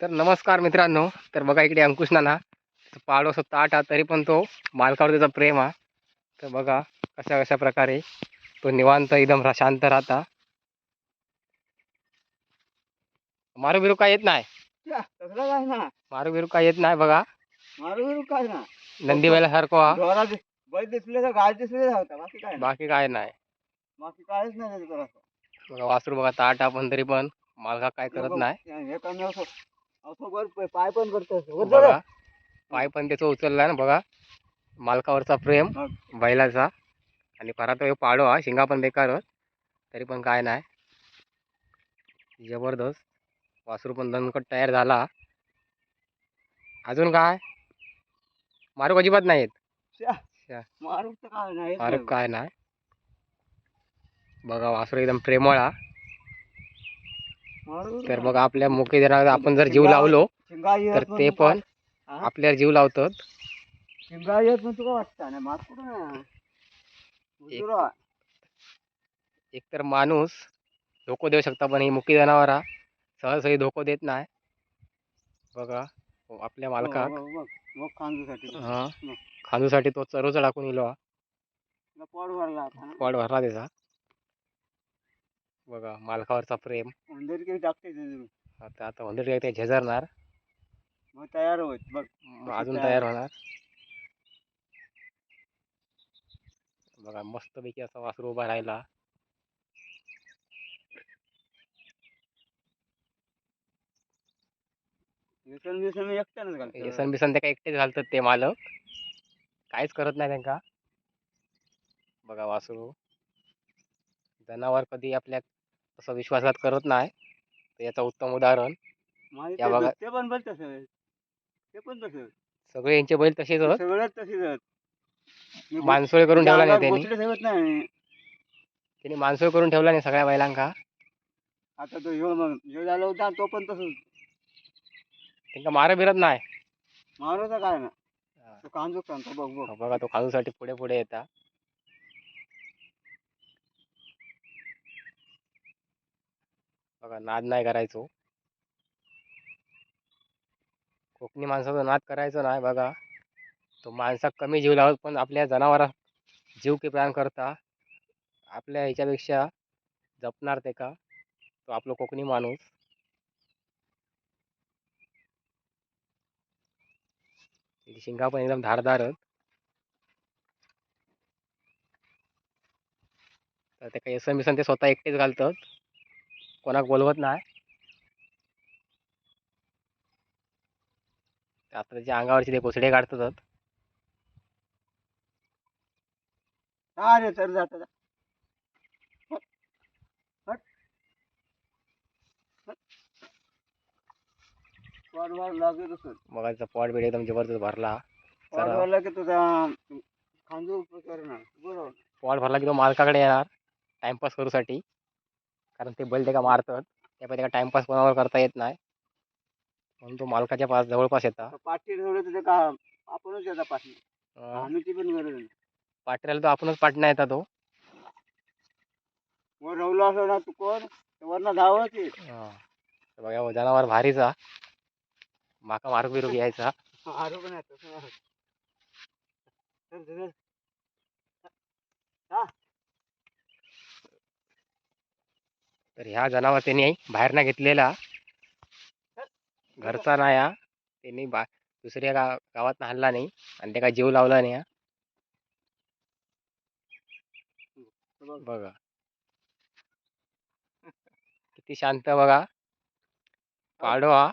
तर नमस्कार मित्रांनो. तर बघा इकडे अंकुश नाना. पाडो असं ताट हा तरी पण तो मालकावर त्याचा प्रेम हा तर बघा कशा कशा प्रकारे तो निवांत एकदम शांत राहता. मारू बिरू काय येत नाही? मारू बिरू काय येत नाही बघा. मारू बिरू काय ना नंदी सारखं हा बैल दिसले तर गाय दिसले होता बाकी काय नाही. बाकी काय नाही. बघा वासरू बघा ताट हा पण तरी पण मालका काय करत नाही. पाय पण करतो पाय पण त्याचं उचलला ना बघा. मालकावरचा प्रेम. बैलाचा. आणि परत पाडो हा शिंगा पण बेकार तरी पण काय नाही. जबरदस्त. वासरू पण दणकट तयार झाला. अजून काय? मारू अजिबात नाहीत मारू तर काय नाही मारू काय नाही. बघा वासरू एकदम प्रेमळ तर बघा आपल्या जनावर आपण जर जीव लावलो तर ते पण हा? आपल्यावर जीव लावतात. उजरा. एकतर माणूस धोको देऊ शकता पण ही मुकी जनावर हा सहजही धोको देत नाही. बघा हो, आपल्या मालकाक. बघ, बघ खांदूसाठी हा. खांदूसाठी तो चरोचा टाकून इलो. हा. पॉट भरला त्याचा. बघा मालकावरचा प्रेम. उंदीर टाकते ते. आता आता म्हणजे ते झेजरणार मग तयार होत बघ. मग अजून तयार होणार. बघा मस्तपैकी असा वासरू उभा राहिला. व्यसन व्यसन मी एकट्यानंच घालतो. येसन बिसन ते काय एकटेच घालतात ते मालक. काहीच करत नाही त्यांका. बघा वासरू. जनावर कधी आपल्या तसा विश्वासघात करत नाही. तर याचं उत्तम उदाहरण. ते पण तसं आहे. ते पण तसं. सगळे यांचे बैल तसेच होत सगळ्यात तशीच आहेत. मी गो- मानसोळी करून ठेवला नाही अंगावर त्यांनी? गोचडे ठेवत नाही. त्यांनी मानसोळी करून ठेवला नाही सगळ्या बैलांका? आता तो ह्यो मग ह्यो झाला होता तो पण तसंच. त्यांना मार बिरत नाही? मारूचा काय ना. तो कांजूक सांगतो बघ बघ. बघा तो खालूसाठी पुढे पुढे येता. बघा नाद नाही करायचो. कोकणी माणसाचा नाद करायचो नाही बघा. तो माणसाक कमी जीव लावत पण आपल्या जनावरा जीव की प्राण करता आपल्या ह्याच्यापेक्षा जपणार ते का? तो आपलं कोकणी माणूस. शिंगा पण एकदम धारदार तर ते काही एसन बिसन ते स्वतः एकटेच घालतात. कोणाक बोलवत नाही ते आता त्याच्या अंगावरचे ते कोसडे काढतात हा रे तर जात. हट. हट. पोट बीट एकदम जबरदस्त भरला. भरला की तुझा खांदू करणार बरोबर पॉट भरला की तो मालकाकडे येणार टाइमपास करूसाठी कारण ते बैल त्याला मारतात. त्यामुळे त्याला टाइमपास कोणावर करता येत नाही. म्हणून तो मालकाच्या पास जवळपास येतात तर पाठी ठेवलं तर ते का आपणच त्याचा पाठी. आम्ही ती पण गरज नाही. पाटीला तो आपणच पाटणा येतात तो. वर रवलं असं ना तू कोण? वरनं धावत ये. हा. तर बघा हो, जनावर भारीचा. माका मारू बिरू घ्यायचा. आरो पण आहे तसं नाही. चल, चल, चल. तर ह्या जनावर त्यांनी बाहेर ना घेतलेला. घरचा नाही हा त्यांनी बा दुसऱ्या गा गावात हल्ला नाही. आणि त्याला जीव लावला नाही हा. बघा. किती शांत बघा. पाडो हा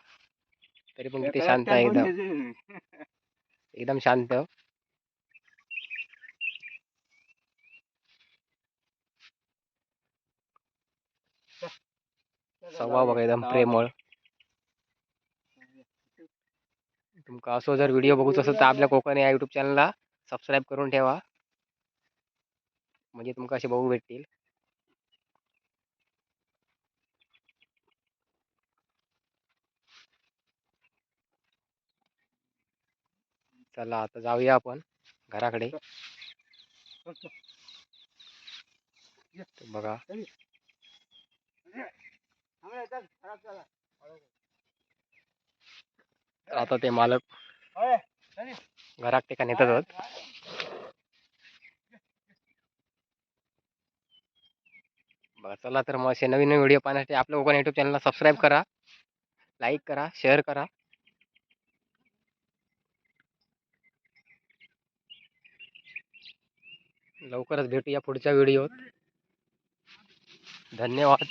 तरी पण किती शांत आहे एकदम. एकदम शांत. स्वभाव बघा एकदम प्रेमळ. तुमका असो जर व्हिडिओ बघूच असेल तर आपल्या कोकण या युट्यूब चॅनलला सबस्क्राईब करून ठेवा. म्हणजे तुमका असे बघू भेटतील. चला आता जाऊया आपण घराकडे. बघा. आता ते मालक. घरात ते का नेतात. बघा चला तर मग असे नवीन नवीन व्हिडिओ पाहण्यासाठी आपल्या कोकण युट्यूब चॅनलला सबस्क्राईब करा लाईक करा शेअर करा लवकरच भेटूया पुढच्या व्हिडिओत धन्यवाद